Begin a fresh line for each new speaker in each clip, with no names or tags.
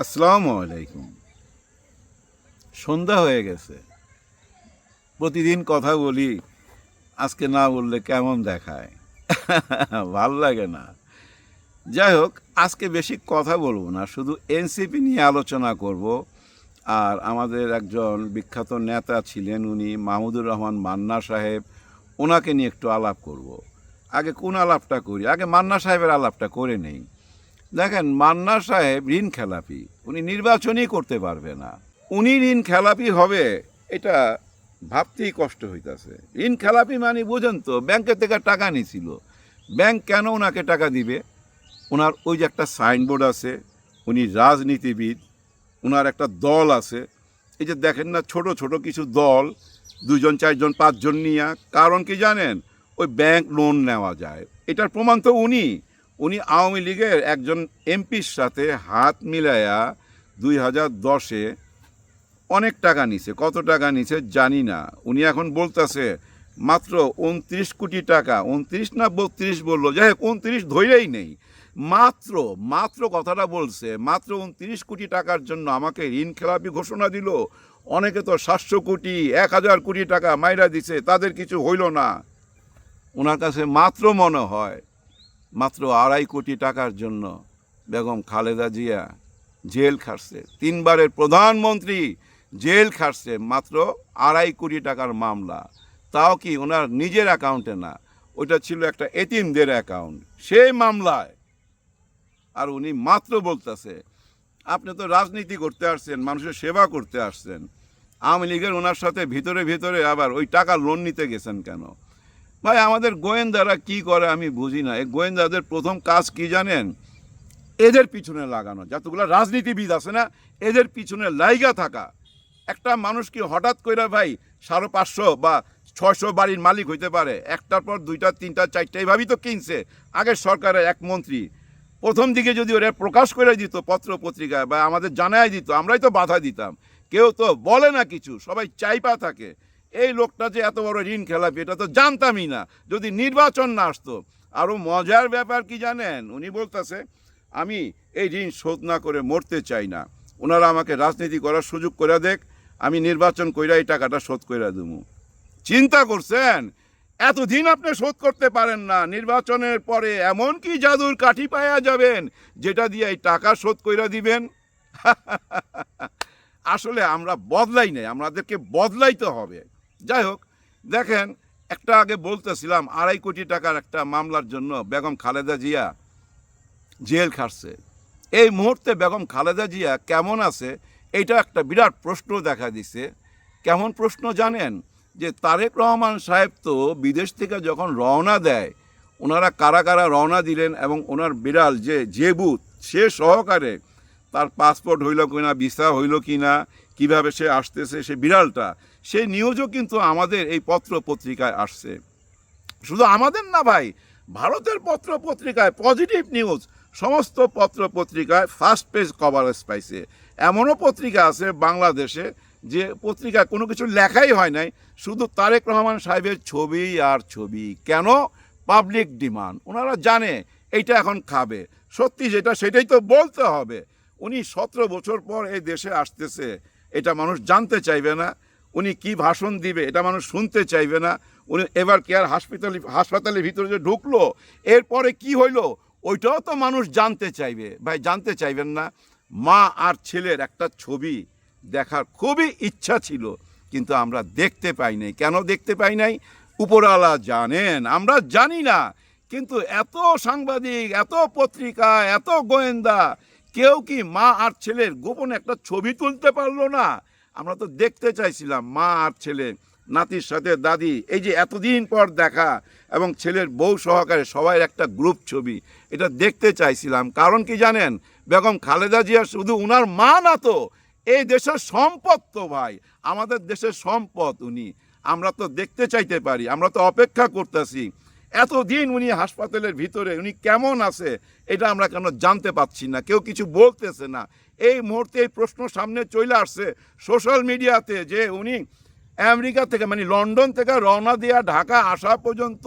আসসালামু আলাইকুম। সন্ধ্যা হয়ে গেছে। প্রতিদিন কথা বলি, আজকে না বললে কেমন দেখায়? ভালো লাগে না। যাই হোক, আজকে বেশি কথা বলব না, শুধু এনসিপি নিয়ে আলোচনা করব। আর আমাদের একজন বিখ্যাত নেতা ছিলেন উনি, মাহমুদুর রহমান মান্না সাহেব। ওনাকে নিয়ে একটু আলাপ করব। আগে কোন আলাপটা করি? আগে মান্না সাহেবের আলাপটা করে নেই। দেখেন, মান্না সাহেব ঋণ খেলাপি, উনি নির্বাচনই করতে পারবে না। উনি ঋণ খেলাপি হবে, এটা ভাবতেই কষ্ট হইতাছে। ঋণ খেলাপি মানে বুঝেন তো, ব্যাংকের থেকে টাকা নিছিল। ব্যাংক কেন ওনাকে টাকা দিবে? ওনার ওই যে একটা সাইনবোর্ড আছে, উনি রাজনীতিবিদ ওনার একটা দল আছে। এই যে দেখেন না, ছোট ছোট কিছু দল, দুজন, চারজন, পাঁচজন নিয়ে, কারণ কি জানেন? ওই ব্যাংক লোন নেওয়া যায়। এটার প্রমাণ তো উনি। উনি আওয়ামী লীগের একজন এমপির সাথে হাত মিলায়া দুই হাজার দশে অনেক টাকা নিছে। কত টাকা নিছে জানি না। উনি এখন বলতেছে, মাত্র উনত্রিশ কোটি টাকা, উনত্রিশ না বত্রিশ বলল, যাই হোক, উনত্রিশ ধৈরেই নেই। মাত্র মাত্র কথাটা বলছে, মাত্র উনত্রিশ কোটি টাকার জন্য আমাকে ঋণ খেলাপি ঘোষণা দিল। অনেকে তো সাতশো কোটি, এক হাজার কোটি টাকা মাইরা দিছে, তাদের কিছু হইল না। ওনার কাছে মাত্র মনে হয় মাত্র আড়াই কোটি টাকার জন্য বেগম খালেদা জিয়া জেল খাটছে। তিনবারের প্রধানমন্ত্রী জেল খাটছে, মাত্র আড়াই কোটি টাকার মামলা। তাও কি ওনার নিজের অ্যাকাউন্টে না? ওটা ছিল একটা এতিমদের অ্যাকাউন্ট। সেই মামলায় আর উনি মাত্র বলতেছে, আপনি তো রাজনীতি করতে আসছেন, মানুষের সেবা করতে আসছেন। আওয়ামী লীগের ওনার সাথে ভিতরে ভিতরে আবার ওই টাকা লোন নিতে গেছেন কেন? ভাই, আমাদের গোয়েন্দারা কি করে আমি বুঝি না। এই গোয়েন্দাদের প্রথম কাজ কি জানেন? এদের পিছনে লাগানো। যতগুলো রাজনীতিবিদ আছে না, এদের পিছনে লাইগা থাকা। একটা মানুষ কি হঠাৎ কইরা ভাই সাড়ে পাঁচশো বা ছয়শো বাড়ির মালিক হইতে পারে? একটার পর দুইটা, তিনটা, চারটা, এইভাবেই তো কিনছে। আগের সরকারের এক মন্ত্রী। প্রথম দিকে যদি ওরা প্রকাশ করে দিত, পত্র পত্রিকায় বা আমাদের জানাই দিত, আমরাই তো বাধা দিতাম। কেউ তো বলে না কিছু, সবাই চাইপা থাকে। এই লোকটা যে এত বড় ঋণ খেলাপি, এটা তো জানতামই না। যদি নির্বাচন না আসতো আরও মজার ব্যাপার কি জানেন? উনি বলতেছে, আমি এই ঋণ শোধ না করে মরতে চাই না। ওনারা আমাকে রাজনীতি করার সুযোগ করে দেখ, আমি নির্বাচন কইরা এই টাকাটা শোধ কইরা দেবো। চিন্তা করছেন? এতদিন আপনি শোধ করতে পারেন না। নির্বাচনের পরে এমন কি জাদুর কাঠি পাওয়া যাবেন, যেটা দিয়ে এই টাকা শোধ কইরা দিবেন? আসলে আমরা বদলাই নাই, আমাদেরকে বদলাইতে হবে। যাই হোক, দেখেন, একটা আগে বলতেছিলাম, আড়াই কোটি টাকার একটা মামলার জন্য বেগম খালেদা জিয়া জেল খাটছে। এই মুহূর্তে বেগম খালেদা জিয়া কেমন আছে এটা একটা বিরাট প্রশ্ন দেখা দিছে। কেমন প্রশ্ন জানেন? যে তারেক রহমান সাহেব তো বিদেশ থেকে যখন রওনা দেয়, ওনারা কারা কারা রওনা দিলেন এবং ওনার বিড়াল যে বুথ সে সহকারে তার পাসপোর্ট হইল কি না ভিসা হইল কি না কীভাবে সে আসতেছে, সে বিড়ালটা, সেই নিউজও কিন্তু আমাদের এই পত্র পত্রিকায় আসছে। শুধু আমাদের না ভাই, ভারতের পত্র পত্রিকায় পজিটিভ নিউজ সমস্ত পত্র পত্রিকায় ফার্স্ট পেজ কভারেজ পাইছে। এমনও পত্রিকা আছে বাংলাদেশে যে পত্রিকায় কোনো কিছু লেখাই হয় নাই, শুধু তারেক রহমান সাহেবের ছবি আর ছবি। কেন? পাবলিক ডিমান্ড ওনারা জানে, এইটা এখন খাবে। সত্যি যেটা, সেটাই তো বলতে হবে। উনি সতেরো বছর পর এই দেশে আসতেছে, এটা মানুষ জানতে চাইবে না। উনি কি ভাষণ দিবে, এটা মানুষ শুনতে চাইবে না। উনি এবার কেয়ার হাসপাতালে হাসপাতালের ভিতরে যে ঢুকলো, এরপরে কি হইল, ওইটাও তো মানুষ জানতে চাইবে। ভাই, জানতে চাইবেন না। মা আর ছেলের একটা ছবি দেখার খুবই ইচ্ছা ছিল, কিন্তু আমরা দেখতে পাই নাই। কেন দেখতে পাই নাই? উপরওয়ালা জানেন, আমরা জানি না। কিন্তু এত সাংবাদিক, এত পত্রিকা, এত গোয়েন্দা কেউ কি মা আর ছেলের গোপনে একটা ছবি তুলতে পারল না? আমরা তো দেখতে চাইছিলাম মা আর ছেলে, নাতির সাথে দাদি, এই যে এতদিন পর দেখা এবং ছেলের বউ সহকারে সবাই একটা গ্রুপ ছবি, এটা দেখতে চাইছিলাম। কারণ কি জানেন, বেগম খালেদা জিয়া শুধু উনার মা না তো, এই দেশের সম্পদ তো ভাই, আমাদের দেশের সম্পদ উনি। আমরা তো দেখতে চাইতে পারি, আমরা তো অপেক্ষা করতেছি। এতদিন উনি হাসপাতালের ভিতরে, উনি কেমন আছে এটা আমরা কেন জানতে পাচ্ছি না, কেউ কিছু বলতেছে না। এই মুহূর্তে এই প্রশ্ন সামনে চলে আসছে সোশ্যাল মিডিয়াতে যে উনি আমেরিকা থেকে মানে লন্ডন থেকে রওনা দেওয়া ঢাকা আসা পর্যন্ত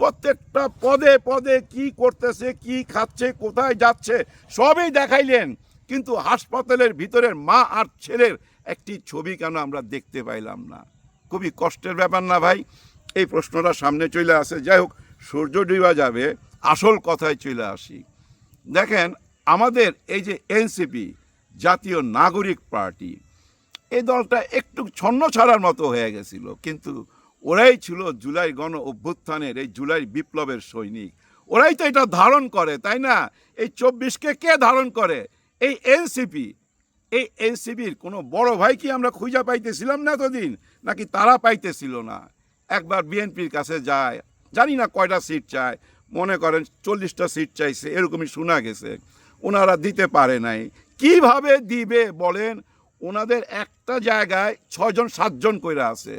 প্রত্যেকটা পদে পদে কি করতেছে, কি খাচ্ছে, কোথায় যাচ্ছে, সবই দেখাইলেন। কিন্তু হাসপাতালের ভিতরের মা আর ছেলের একটি ছবি কেন আমরা দেখতে পাইলাম না? খুবই কষ্টের ব্যাপার না ভাই। এই প্রশ্নটা সামনে চলে আসে। যাই হোক, সূর্য ডিবা যাবে, আসল কথায় চলে আসি। দেখেন, আমাদের এই যে এনসিপি জাতীয় নাগরিক পার্টি, এই দলটা একটু ছন্ন ছাড়ার মতো হয়ে গেছিল। কিন্তু ওরাই ছিল জুলাই গণ অভ্যুত্থানের এই জুলাই বিপ্লবের সৈনিক। ওরাই তো এটা ধারণ করে, তাই না? এই চব্বিশকে কে ধারণ করে? এই এনসিপি এই এনসিপির কোনো বড় ভাই কি আমরা খুঁজা পাইতেছিলাম না এতদিন? নাকি তারা পাইতেছিল না? একবার বিএনপির কাছে যায়, জানি না কয়টা সিট চায়, মনে করেন চল্লিশটা সিট চাইছে, এরকমই শোনা গেছে। ওনারা দিতে পারে নাই। কীভাবে দিবে বলেন? ওনাদের একটা জায়গায় ছয়জন, সাতজন কইরা আছে।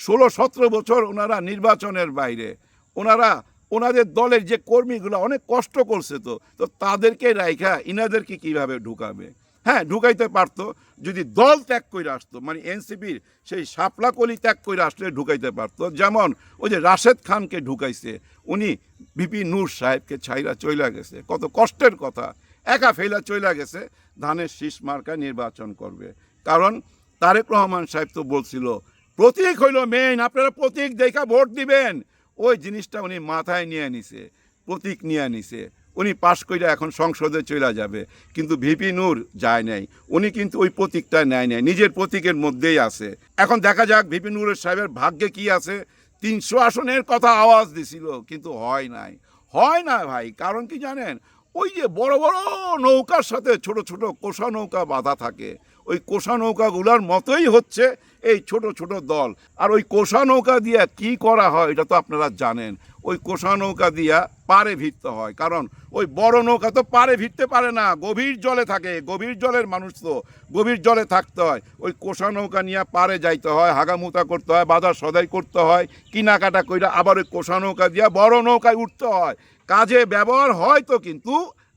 ষোলো, সতেরো বছর ওনারা নির্বাচনের বাইরে। ওনারা, ওনাদের দলের যে কর্মীগুলো অনেক কষ্ট করছে তো তো তাদেরকে রাইখা ইনাদেরকে কীভাবে ঢুকাবে? হ্যাঁ ঢুকাইতে পারতো যদি দল ত্যাগ করে আসতো মানে এনসিপির সেই শাপলা কলি ত্যাগ করে আসলে ঢুকাইতে পারতো। যেমন ওই যে রাশেদ খানকে ঢুকাইছে, উনি বিপি নূর সাহেবকে ছাইরা চইলা গেছে। কত কষ্টের কথা। একা ফেলা চইলা গেছে, ধানের শীষ মার্কা নির্বাচন করবে। কারণ তারেক রহমান সাহেব তো বলছিল, প্রতীক হইল মেইন আপনারা প্রতীক দেখা ভোট দিবেন। ওই জিনিসটা উনি মাথায় নিয়ে নিছে, প্রতীক নিয়ে নিছে। উনি পাশ করে এখন সংসদে চলে যাবে। কিন্তু ভিপি নূর যায় নাই। উনি কিন্তু ওই প্রতীকটা নেয় নাই। নিজের প্রতীকের মধ্যেই আছে। এখন দেখা যাক ভিপি নূরের সাহেবের ভাগ্যে কি আছে। তিনশো আসনের কথা আওয়াজ দিছিল, কিন্তু হয় নাই। হয় না ভাই, কারণ কি জানেন? ওই যে বড় বড় নৌকার সাথে ছোট ছোট কোষা নৌকা বাঁধা থাকে। ওই কোষা নৌকাগুলোর মতোই হচ্ছে এই ছোট ছোট দল। আর ওই কোষা নৌকা দিয়া কি করা হয়, এটা তো আপনারা জানেন। ওই কোষা নৌকা দিয়া পারে ভিড়তে হয়। কারণ ওই বড় নৌকা তো পারে ভিড়তে পারে না, গভীর জলে থাকে। গভীর জলের মানুষ তো, গভীর জলে থাকতে হয়। ওই কোষা নৌকা নিয়ে পারে যাইতে হয়, হাগামুতা করতে হয়, বাজার সদাই করতে হয়, কিনাকাটা কইরা আবার ওই কোষা নৌকা দিয়া বড় নৌকায় উঠতে হয়। কাজে ব্যবহার হয় তো কিন্তু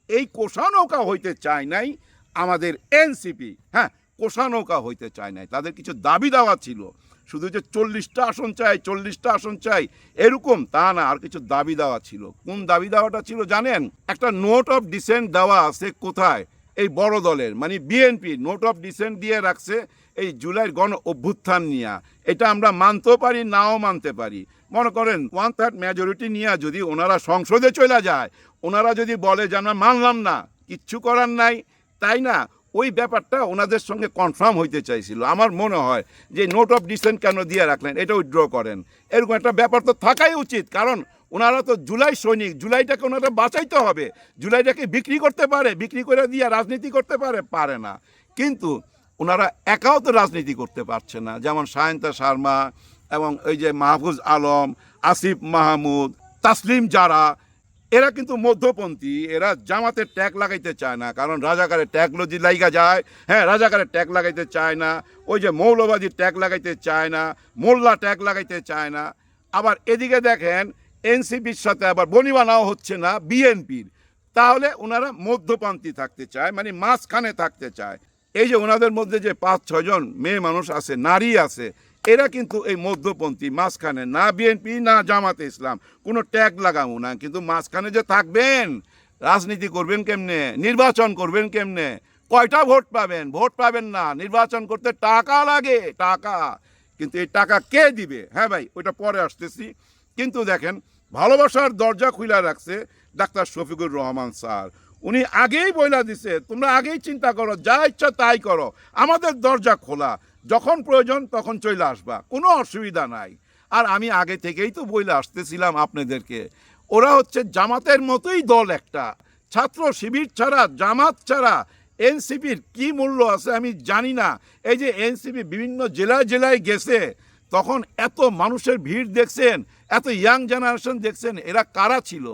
এই কোষা নৌকা হইতে চায় নাই আমাদের এনসিপি। হ্যাঁ কোষা নৌকা হইতে চায় নাই। তাদের কিছু দাবি দাওয়া ছিল। শুধু যে চল্লিশটা আসন চাই, চল্লিশটা আসন চাই, এরকম তা না, আর কিছু দাবি দেওয়া ছিল। কোন দাবি দেওয়াটা ছিল জানেন? একটা নোট অফ ডিসেন্ট দেওয়া আছে কোথায়? এই বড় দলের মানে বিএনপি নোট অফ ডিসেন্ট দিয়ে রাখছে এই জুলাইয়ের গণ অভ্যুত্থান নিয়ে। এটা আমরা মানতেও পারি, নাও মানতে পারি। মনে করেন ওয়ান থার্ড মেজরিটি নিয়ে যদি ওনারা সংসদে চলে যায়, ওনারা যদি বলে যে আমরা মানলাম না, কিচ্ছু করার নাই, তাই না? ওই ব্যাপারটা ওনাদের সঙ্গে কনফার্ম হইতে চাইছিল। আমার মনে হয় যে নোট অফ ডিসেন্ট কেন দিয়ে রাখলেন এটা উইথড্র করেন। এরকম একটা ব্যাপার তো থাকাই উচিত, কারণ ওনারা তো জুলাই সৈনিক, জুলাইটাকে ওনারা বাঁচাইতে হবে। জুলাইটাকে বিক্রি করতে পারে, বিক্রি করে দিয়ে রাজনীতি করতে পারে পারে না। কিন্তু ওনারা একাও তো রাজনীতি করতে পারছে না, যেমন সায়ন্তা শর্মা এবং ওই যে মাহফুজ আলম, আসিফ মাহমুদ, তাসলিম যারা এরা কিন্তু মধ্যপন্থী, এরা জামাতের ট্যাগ লাগাইতে চায় না, কারণ রাজাকারের ট্যাগ লজি লাইগা যায় হ্যাঁ রাজাকারের ট্যাগ লাগাইতে চায় না, ওই যে মৌলবাদী ট্যাগ লাগাইতে চায় না, মোল্লা ট্যাগ লাগাইতে চায় না। আবার এদিকে দেখেন, এনসিপির সাথে আবার বনিবানাও হচ্ছে না, বিএনপির। তাহলে ওনারা মধ্যপন্থী থাকতে চায় মানে মাঝখানে থাকতে চায়। এই যে ওনাদের মধ্যে যে পাঁচ ছজন মেয়ে মানুষ আছে, নারী আছে এরা কিন্তু এই মধ্যপন্থী, মাঝখানে না বিএনপি, না জামাতে ইসলাম। কোনো ট্যাগ লাগাবো না, কিন্তু মাঝখানে যে থাকবেন, রাজনীতি করবেন কেমনে? নির্বাচন করবেন কেমনে? কয়টা ভোট পাবেন? ভোট পাবেন না। নির্বাচন করতে টাকা লাগে, টাকা। কিন্তু এই টাকা কে দিবে? হ্যাঁ ভাই, ওইটা পরে আসতেছি। কিন্তু দেখেন, ভালোবাসার দরজা খুলে রাখছে ডাক্তার শফিকুর রহমান স্যার। উনি আগেই বইলা দিছে, তোমরা আগেই চিন্তা করো, যা ইচ্ছা তাই করো। আমাদের দরজা খোলা। যখন প্রয়োজন তখন চলে আসবা। কোনো অসুবিধা নাই। আর আমি আগে থেকেই তো বইলে আসতেছিলাম আপনাদেরকে। ওরা হচ্ছে জামাতের মতোই দল একটা। ছাত্র শিবির ছাড়া, জামাত ছাড়া, এনসিপির কি মূল্য আছে আমি জানি না। এই যে এনসিপি বিভিন্ন জেলায় জেলায় গেছে, তখন এত মানুষের ভিড় দেখছেন, এত ইয়াং জেনারেশন দেখছেন, এরা কারা ছিল?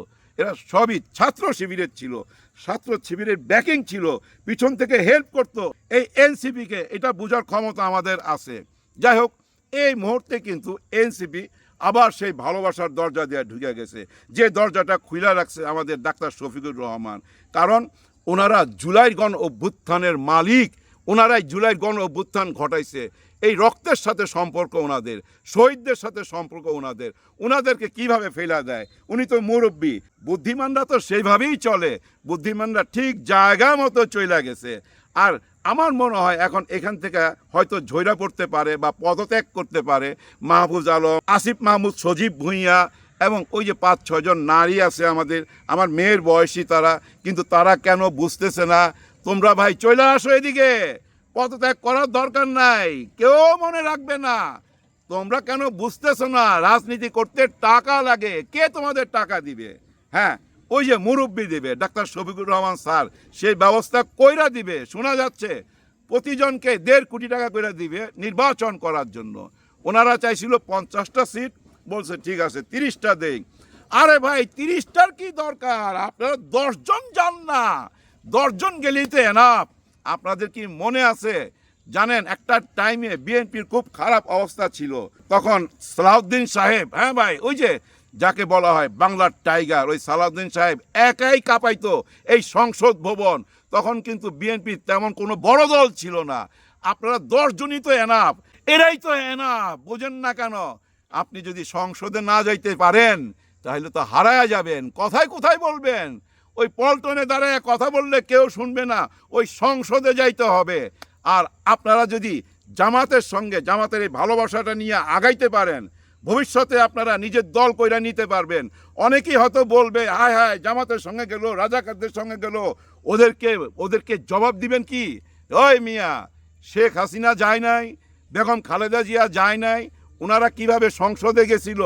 এরা সবই ছাত্র শিবিরের ছিল। ছাত্র শিবিরের ব্যাকিং ছিল, পিছন থেকে হেল্প করতো। এই এনসিপিকে এটা বোঝার ক্ষমতা আমাদের আছে। যাই হোক, এই মুহূর্তে কিন্তু এনসিপি আবার সেই ভালোবাসার দরজা দিয়ে ঢুকে গেছে। যে দরজাটা খুলে রাখছে আমাদের ডাক্তার শফিকুর রহমান। কারণ ওনারা জুলাই গণ অভ্যুত্থানের মালিক, ওনারাই জুলাই গণ অভ্যুত্থান ঘটাইছে। এই রক্তের সাথে সম্পর্ক ওনাদের, শহীদদের সাথে সম্পর্ক ওনাদের। ওনাদেরকে কীভাবে ফেলা দেয় উনি তো মুরব্বী। বুদ্ধিমানরা তো সেইভাবেই চলে। বুদ্ধিমানরা ঠিক জায়গা মতো চলে গেছে। আর আমার মনে হয় এখন এখান থেকে হয়তো ঝৈরা পড়তে পারে বা পদত্যাগ করতে পারে। মাহফুজ আলম, আসিফ মাহমুদ, সজীব ভূঁইয়া এবং ওই যে পাঁচ ছজন নারী আছে আমাদের। আমার মেয়ের বয়সী তারা, কিন্তু তারা কেন বুঝতেছে না? তোমরা ভাই চলে আসো এদিকে। পদত্যাগ করার দরকার নাই। কেউ মনে রাখবে না। তোমরা কেন বুঝতেছো না রাজনীতি করতে টাকা লাগে? কে তোমাদের টাকা দিবে? হ্যাঁ ওই যে মুরব্বী দিবে, ডাক্তার শফিকুর রহমান স্যার। সেই ব্যবস্থা কইরা দিবে, শোনা যাচ্ছে। প্রতিজনকে দেড় কোটি টাকা কইরা দিবে নির্বাচন করার জন্য। ওনারা চাইছিল পঞ্চাশটা সিট, বলছে ঠিক আছে, তিরিশটা দেই। আরে ভাই, তিরিশটার কি দরকার? আপনারা দশজন যান না। দশজন গেলেই তো এনাফ আপনাদের কি মনে আছে? জানেন, একটা টাইমে বিএনপির খুব খারাপ অবস্থা ছিল। তখন সালাউদ্দিন সাহেব হ্যাঁ ভাই, ওই যে যাকে বলা হয় বাংলার টাইগার, ওই সালাউদ্দিন সাহেব একাই কাঁপাইতো এই সংসদ ভবন। তখন কিন্তু বিএনপির তেমন কোনো বড় দল ছিল না। আপনারা দশজনই তো এনাফ এরাই তো এনাফ বোঝেন না কেন? আপনি যদি সংসদে না যাইতে পারেন, তাহলে তো হারায়া যাবেন। কথায় কোথায় বলবেন। ওই পল্টনে দাঁড়ায় কথা বললে কেউ শুনবে না, ওই সংসদে যাইতে হবে। আর আপনারা যদি জামাতের সঙ্গে জামাতের এই ভালোবাসাটা নিয়ে আগাইতে পারেন, ভবিষ্যতে আপনারা নিজের দল কইরা নিতে পারবেন। অনেকেই হয়তো বলবে, হায় হায়, জামাতের সঙ্গে গেল, রাজাকারদের সঙ্গে গেল, ওদেরকে ওদেরকে জবাব দিবেন কি? ওই মিয়া, শেখ হাসিনা যায় নাই, বেগম খালেদা জিয়া যায় নাই ওনারা কীভাবে সংসদে গেছিল?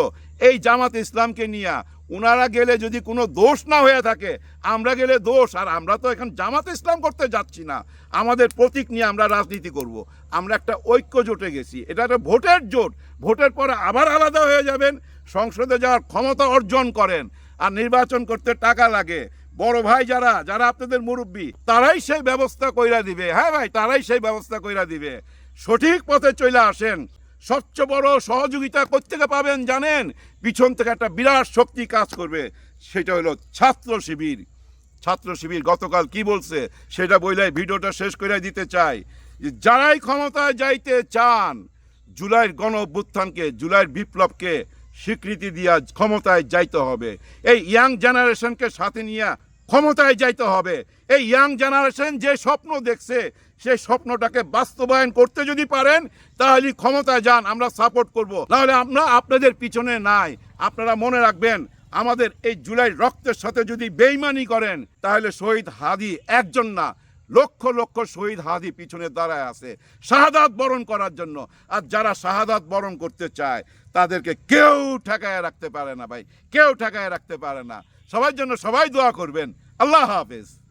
এই জামাত ইসলামকে নিয়ে ওনারা গেলে যদি কোনো দোষ না হয়ে থাকে, আমরা গেলে দোষ। আর আমরা তো এখন জামাত ইসলাম করতে যাচ্ছি না। আমাদের প্রতীক নিয়ে আমরা রাজনীতি করব। আমরা একটা ঐক্য জোটে গেছি। এটা একটা ভোটের জোট। ভোটের পরে আবার আলাদা হয়ে যাবেন। সংসদে যাওয়ার ক্ষমতা অর্জন করেন। আর নির্বাচন করতে টাকা লাগে। বড় ভাই যারা যারা আপনাদের মুরব্বী, তারাই সেই ব্যবস্থা কইরা দিবে। হ্যাঁ ভাই, তারাই সেই ব্যবস্থা কইরা দিবে। সঠিক পথে চলে আসেন। সবচেয়ে বড় সহযোগিতা কোথেকে পাবেন জানেন? পিছন থেকে একটা বিরাট শক্তি কাজ করবে, সেটা হলো ছাত্র শিবির। ছাত্র শিবির গতকাল কি বলছে সেটা বইলাই ভিডিওটা শেষ করে দিতে চাই। যে যারাই ক্ষমতায় যাইতে চান, জুলাইয়ের গণ অভ্যুত্থানকে, জুলাইয়ের বিপ্লবকে স্বীকৃতি দিয়া ক্ষমতায় যাইতে হবে। এই ইয়াং জেনারেশনকে সাথে নিয়ে ক্ষমতায় যাইতে হবে। এই ইয়াং জেনারেশন যে স্বপ্ন দেখছে সেই স্বপ্নটাকে বাস্তবায়ন করতে যদি পারেন, তাহলে ক্ষমতায় যান, আমরা সাপোর্ট করব। নাহলে আমরা আপনাদের পিছনে নাই। আপনারা মনে রাখবেন, আমাদের এই জুলাই রক্তের সাথে যদি বেইমানি করেন, তাহলে শহীদ হাদি একজন না, লক্ষ লক্ষ শহীদ হাদি পিছনে দাঁড়ায় আছে। শাহাদাত বরণ করার জন্য। আর যারা শাহাদাত বরণ করতে চায়, তাদেরকে কেউ ঠেকায় রাখতে পারে না ভাই। কেউ ঠেকায় রাখতে পারে না। সবার জন্য সবাই দোয়া করবেন। আল্লাহ হাফেজ।